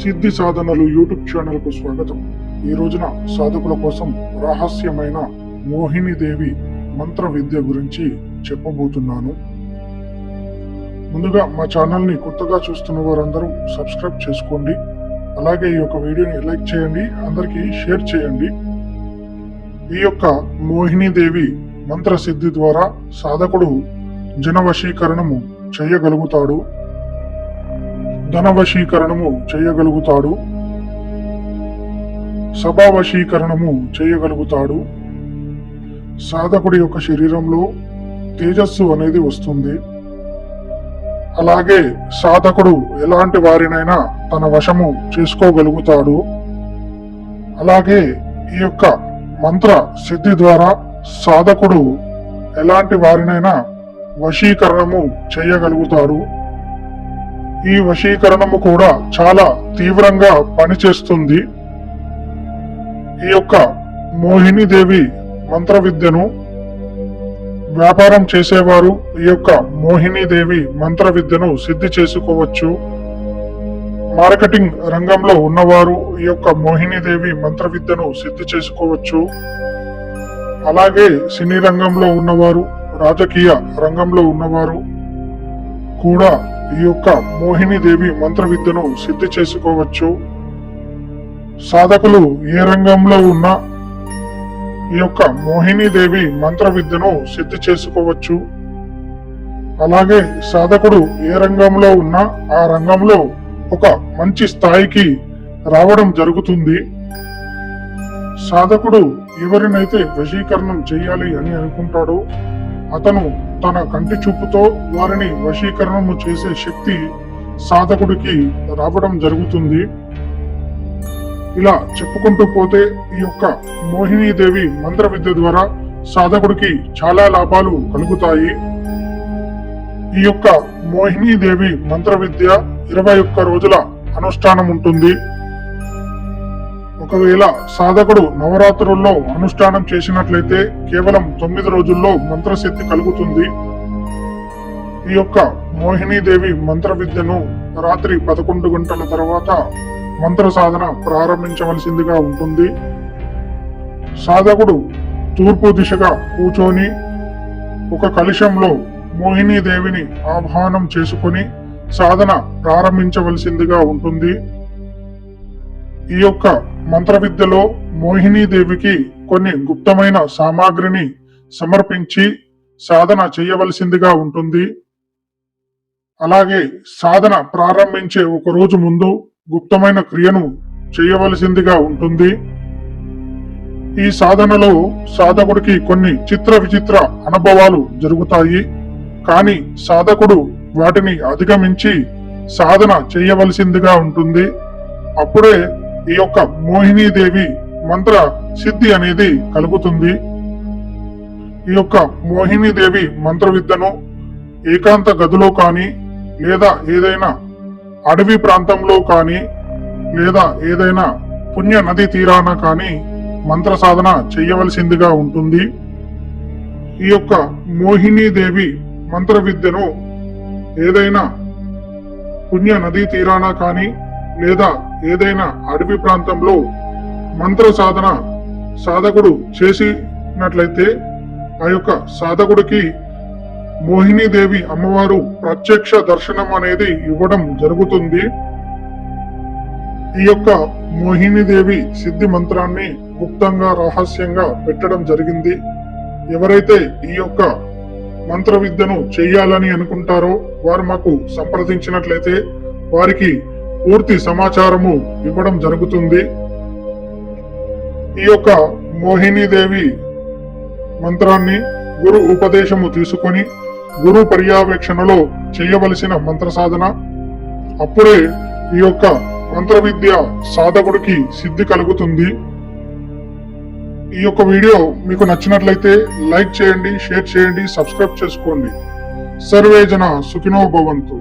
సిద్ధి సాధనలు యూట్యూబ్ ఛానల్కు స్వాగతం. ఈ రోజున సాధకుల కోసం రహస్యమైన మోహిని దేవి మంత్ర విద్య గురించి చెప్పబోతున్నాను. ముందుగా మా ఛానల్ని కొత్తగా చూస్తున్న వారందరూ సబ్స్క్రైబ్ చేసుకోండి. అలాగే ఈ యొక్క వీడియోని లైక్ చేయండి అందరికీ షేర్ చేయండి. ఈ యొక్క మోహిని దేవి మంత్ర సిద్ధి ద్వారా సాధకుడు జనవశీకరణము చేయగలుగుతాడు. ధనవశీకరణము చేయగలుగుతాడు. సభావశీకరణము చేయగలుగుతాడు. సాధకుడి యొక్క శరీరంలో తేజస్సు అనేది వస్తుంది. అలాగే సాధకుడు ఎలాంటి వారినైనా తన వశము చేసుకోగలుగుతాడు. అలాగే ఈ యొక్క మంత్ర సిద్ధి ద్వారా సాధకుడు ఎలాంటి వారినైనా వశీకరణము చేయగలుగుతాడు. ఈ వశీకరణము కూడా చాలా తీవ్రంగా పనిచేస్తుంది. ఈ యొక్క మోహిని దేవి మంత్ర విద్యను వ్యాపారం చేసేవారు. ఈ యొక్క మోహిని దేవి మంత్ర విద్యను సిద్ధి చేసుకోవచ్చు. మార్కెటింగ్ రంగంలో ఉన్నవారు ఈ యొక్క మోహిని దేవి మంత్ర విద్యను సిద్ధి చేసుకోవచ్చు. అలాగే సినీ రంగంలో ఉన్నవారు రాజకీయ రంగంలో ఉన్నవారు కూడా ఈ యొక్క మోహినిదేవి మంత్ర విద్యను సిద్ధి చేసుకోవచ్చు. సాధకులు ఏ రంగంలో ఉన్నా ఈ యొక్క మోహినీదేవి మంత్ర విద్యను సిద్ధి చేసుకోవచ్చు. అలాగే సాధకుడు ఏ రంగంలో ఉన్నా ఆ రంగంలో ఒక మంచి స్థాయికి రావడం జరుగుతుంది. సాధకుడు ఎవరినైతే వశీకరణం చేయాలి అని అనుకుంటాడో అతను తన కంటి చూపుతో వారిని వశీకరణము చేసే శక్తి సాధకుడికి రావడం జరుగుతుంది. ఇలా చెప్పుకుంటూ పోతే ఈ యొక్క మోహినీదేవి మంత్ర విద్య ద్వారా సాధకుడికి చాలా లాభాలు కలుగుతాయి. ఈ యొక్క మోహినీదేవి మంత్ర విద్య ఇరవై ఒక్క రోజుల అనుష్ఠానం ఉంటుంది ఒకవేళ సాధకుడు నవరాత్రుల్లో అనుష్ఠానం చేసినట్లయితే కేవలం తొమ్మిది రోజుల్లో మంత్రశక్తి కలుగుతుంది. ఈ యొక్క మోహినీదేవి మంత్ర విద్యను రాత్రి పదకొండు గంటల తర్వాత మంత్ర సాధన ప్రారంభించవలసిందిగా ఉంటుంది. సాధకుడు తూర్పు దిశగా కూర్చొని ఒక కలుషంలో మోహినీదేవిని ఆహ్వానం చేసుకొని సాధన ప్రారంభించవలసిందిగా ఉంటుంది. ఈ యొక్క మంత్ర విద్యలో కొన్ని గుప్తమైన సామాగ్రిని సమర్పించి సాధన చేయవలసిందిగా ఉంటుంది. అలాగే సాధన ప్రారంభించే ఒక రోజు ముందు గుప్తమైన క్రియను చేయవలసిందిగా ఉంటుంది. ఈ సాధనలో సాధకుడికి కొన్ని చిత్ర విచిత్ర అనుభవాలు జరుగుతాయి. కానీ సాధకుడు వాటిని అధిగమించి సాధన చేయవలసిందిగా ఉంటుంది. అప్పుడే ఈ యొక్క మోహిని దేవి మంత్ర సిద్ధి అనేది కలుగుతుంది. ఈ యొక్క మోహిని దేవి మంత్ర విద్యను ఏకాంత గదిలో కానీ లేదా ఏదైనా అడవి ప్రాంతంలో కానీ లేదా ఏదైనా పుణ్య నది తీరాన కానీ మంత్ర సాధన చేయవలసిందిగా ఉంటుంది. ఈ యొక్క మోహిని దేవి మంత్ర విద్యను ఏదైనా పుణ్య నదీ తీరాన కానీ లేదా ఏదైనా అడవి ప్రాంతంలో మంత్ర సాధన సాధకుడు చేసినట్లయితే ఆ యొక్క సాధకుడికి మోహినీదేవి అమ్మవారు ప్రత్యక్ష దర్శనం అనేది ఇవ్వడం జరుగుతుంది. ఈ యొక్క మోహినీదేవి సిద్ధి మంత్రాన్ని గుప్తంగా రహస్యంగా పెట్టడం జరిగింది. ఎవరైతే ఈ యొక్క మంత్ర విద్యను చేయాలని అనుకుంటారో వారు మాకు సంప్రదించినట్లయితే వారికి పూర్తి సమాచారము ఇవ్వడం జరుగుతుంది. ఈ యొక్క మోహినీదేవి మంత్రాన్ని గురు ఉపదేశము తీసుకొని గురు పర్యవేక్షణలో చేయవలసిన మంత్ర సాధన అప్పుడే ఈ యొక్క మంత్ర విద్య సాధకుడికి సిద్ధి కలుగుతుంది. ఈ యొక్క వీడియో మీకు నచ్చినట్లయితే లైక్ చేయండి షేర్ చేయండి సబ్స్క్రైబ్ చేసుకోండి. సర్వే జన సుఖినో భవంతు.